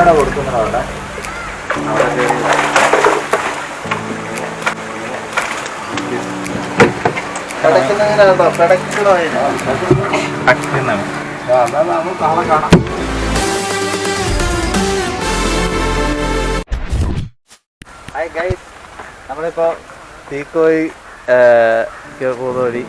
ജീവനോടെ കൊടുക്കുന്നത് അവിടെ ഹായ് ഗൈസ് നമ്മളിപ്പോ തീക്കോയി പോകുന്ന വഴി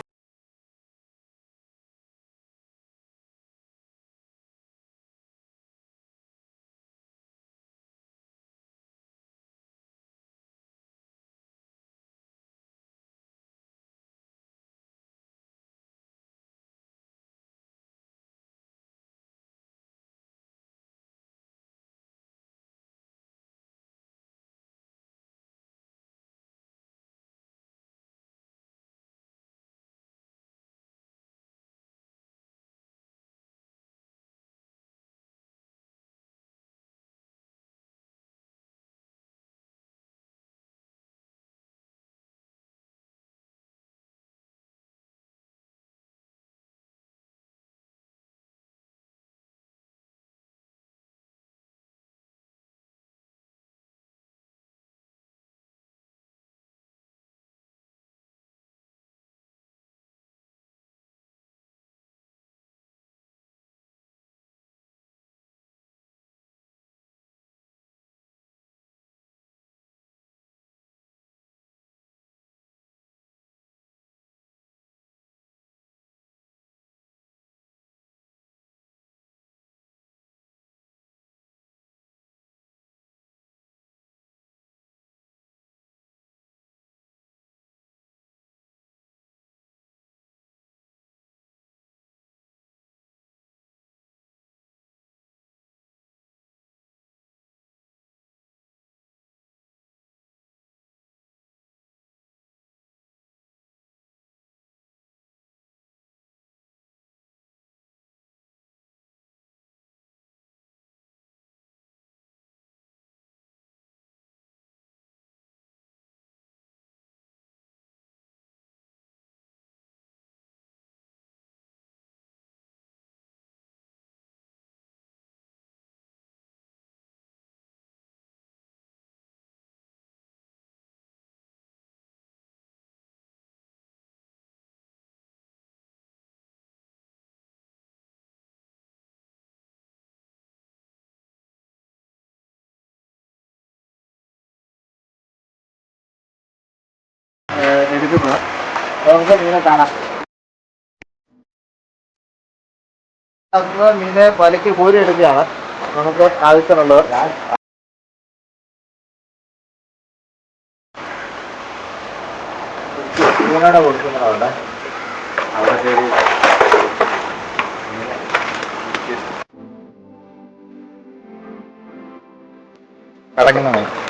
എടുക്കുന്നത് നമുക്ക് മീനെ കാണാം. മീനെ വലയ്ക്ക് കോരി എടുക്കുകയാണ് നമുക്ക് ആവശ്യമുള്ളത്. മീനോടെ കൊടുക്കുന്നതുണ്ട് അവിടെ. കയറി. കിടക്കുന്ന മീൻ.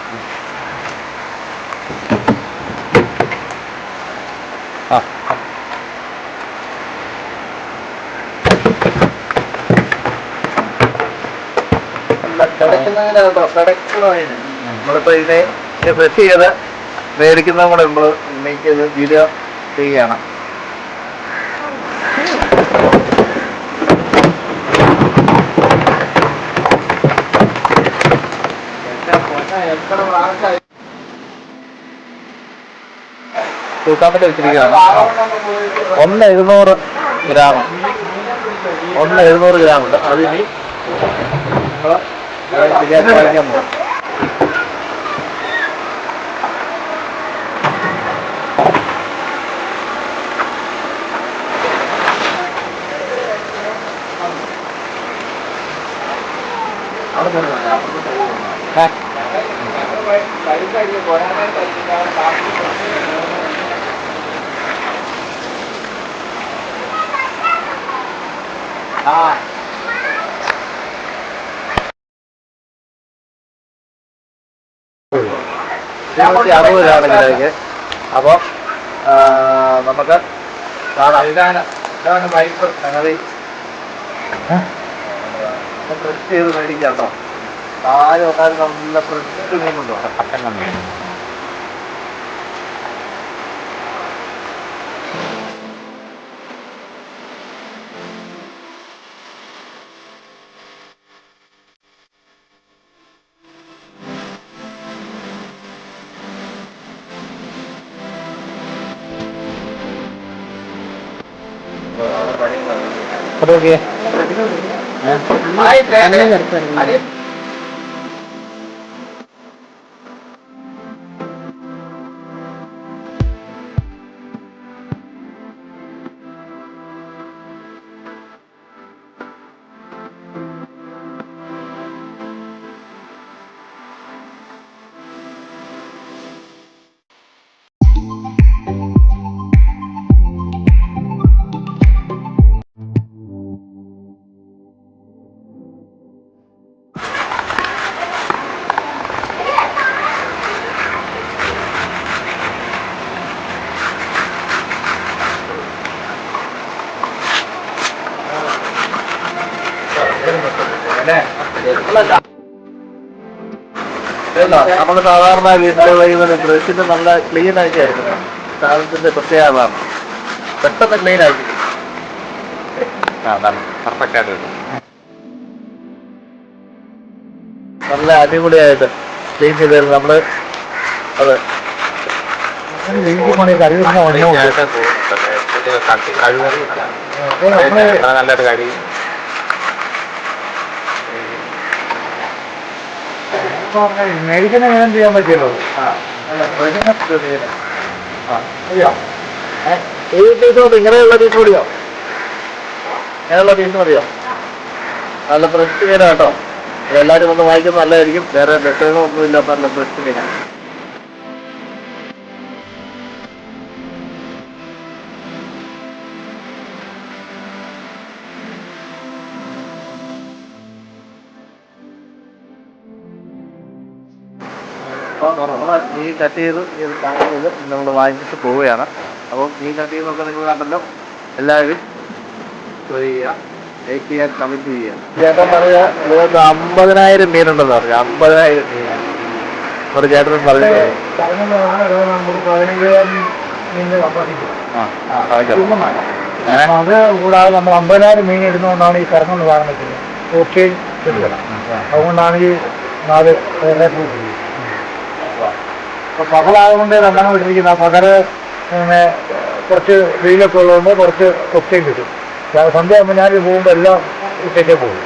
നമ്മളിപ്പോ ഇതിനെ ഫ്രഷ് ചെയ്ത് മേടിക്കുന്ന കൂടെ നമ്മൾ മേക്ക് വീഡിയോ ചെയ്യുകയാണ്. വേണ്ടി വെച്ചിരിക്കുകയാണ്. ഒന്ന് എഴുന്നൂറ് ഗ്രാം. ഒന്ന് എഴുന്നൂറ് ഗ്രാം ഉണ്ട്. അതിനി Đấy, bây giờ coi anh em Ha. Ha. ഇരുന്നൂറ്റി അറുപത് രൂപയാണ് കിലോയ്ക്ക് അപ്പോൾ നമുക്ക് കാണാം. ഇതാണ് ഇതാണ് വൈപ്പ് സംഗതി ഫ്രഷ് ചെയ്ത് മേടിക്കാം കേട്ടോ. ആരും ഒന്നാലും നല്ല ഫ്രഷ് മീൻ കൊണ്ടോ? പട്ടങ്ങ നമ്മൾ സാധാരണ വീട്ടിൽ വൈകുന്നത് ബ്രഷിന്റെ നല്ല ക്ലീൻ ആയിട്ടായിരുന്നു സാധനത്തിന്റെ പ്രത്യേകതയാണ് പെട്ടെന്ന് ക്ലീൻ ആക്കി അതാണ്. പെർഫെക്റ്റ് ആയിട്ട് നല്ല അടിപൊളിയായിട്ട് ക്ലീൻ ചെയ്ത് നമ്മൾ അതെ. കറി നല്ലൊരു കറി മേടിക്കുന്ന മീനം ചെയ്യാൻ പറ്റിയല്ലോ? ഈ പീസ് ഇങ്ങനെയുള്ള പീസ് മതിയോ? ഇങ്ങനെയുള്ള പീസ് മതിയോ? നല്ല ഫ്രഷ് മീനാട്ടോ എല്ലാവരും ഒന്ന് വാങ്ങിക്കുന്നത് നല്ലതായിരിക്കും. വേറെ വിഷയങ്ങളൊന്നും ഇല്ലാത്ത നല്ല ഫ്രഷ് മീനാണ് നമ്മൾ ഈ കട്ട് ചെയ്ത് ഇത് പാക്ക് ചെയ്ത് നമ്മൾ വാങ്ങിച്ചിട്ട് പോവുകയാണ്. അപ്പോൾ ഈ കട്ട് ചെയ്തൊക്കെ നിങ്ങൾ കണ്ടല്ലോ. എല്ലാവരും ചെയ്യുക. ലൈക്ക് ചെയ്യാൻ കമന്റ് ചെയ്യുക. ചേട്ടൻ പറയുക അമ്പതിനായിരം മീനുണ്ടെന്ന് പറഞ്ഞു. അമ്പതിനായിരം മീൻ. ഒരു ചേട്ടൻ പറഞ്ഞു? അത്. കൂടാതെ നമ്മൾ അമ്പതിനായിരം മീൻ ഇടുന്നതുകൊണ്ടാണ് ഈ കറങ്ങുന്ന സാധനം ഓക്സിജൻ അതുകൊണ്ടാണ് ഈ നാല് വേറെ പോകുന്നത് അപ്പൊ പകലായതുകൊണ്ട് രണ്ടെണ്ണം ഇട്ടിരിക്കുന്ന. പകൽ പിന്നെ കുറച്ച് വെയിലൊക്കെ ഉള്ളതുകൊണ്ട് കുറച്ച് ഓക്സിജൻ കിട്ടും. സന്ധ്യയാകുമ്പോൾ ഞാൻ പോകുമ്പോൾ എല്ലാം ഇട്ടേക്കേ പോകും.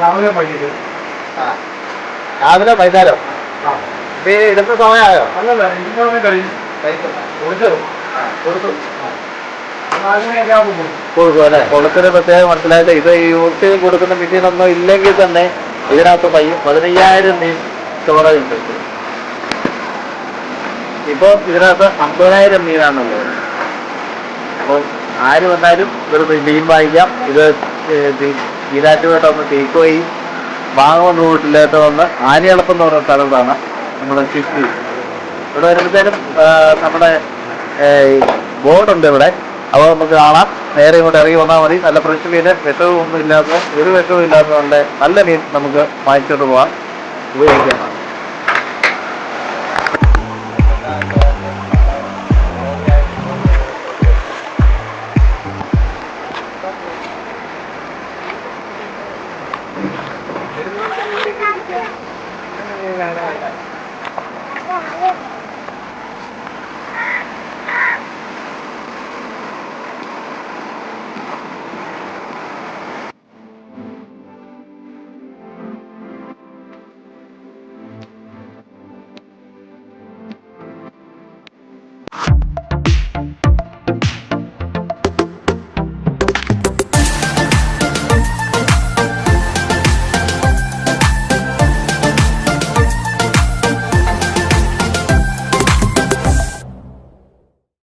രാവിലെ വൈകിട്ട്. രാവിലെ വൈകുന്നേരം? ഇടുന്ന സമയമായോ? അല്ലല്ല ഇതിന്റെ കഴിഞ്ഞു കൊടുത്തു. കൊടുത്തു. കൊടുക്കും കൊടുക്കുന്ന പ്രത്യേകം മനസ്സിലാക്കുക ഇത് യൂസ് കൊടുക്കുന്ന മെഷീനൊന്നും ഇല്ലെങ്കിൽ തന്നെ ഇതിനകത്ത് പയ്യും പതിനയ്യായിരം നീ സ്റ്റോറേജ് ഉണ്ട് ഇപ്പൊ ഇതിനകത്ത് അമ്പതിനായിരം മീനാണുള്ളത് അപ്പം ആര് വന്നാലും ഇവർക്ക് മീൻ വാങ്ങിക്കാം. ഇത് ഈരാറ്റുപേട്ടൊന്ന് തീക്കോയി വാങ്ങുമെന്ന് വീട്ടിലായിട്ട് വന്ന് ആനയളപ്പം എന്ന് പറഞ്ഞ സ്ഥലത്താണ് നമ്മുടെ ഇവിടെ വരുമ്പോഴത്തേനും നമ്മുടെ ബോർഡുണ്ട് ഇവിടെ. അപ്പോൾ നമുക്ക് കാണാം. നേരെ ഇങ്ങോട്ട് ഇറങ്ങി വന്നാൽ മതി. നല്ല ഫ്രഷ് മീൻ വിഷവും ഒന്നും ഇല്ലാത്ത ഒരു വിഷവും ഇല്ലാത്തതുകൊണ്ട് നല്ല മീൻ നമുക്ക് വാങ്ങിച്ചോണ്ട് പോകാം. ഉപയോഗിക്കാം.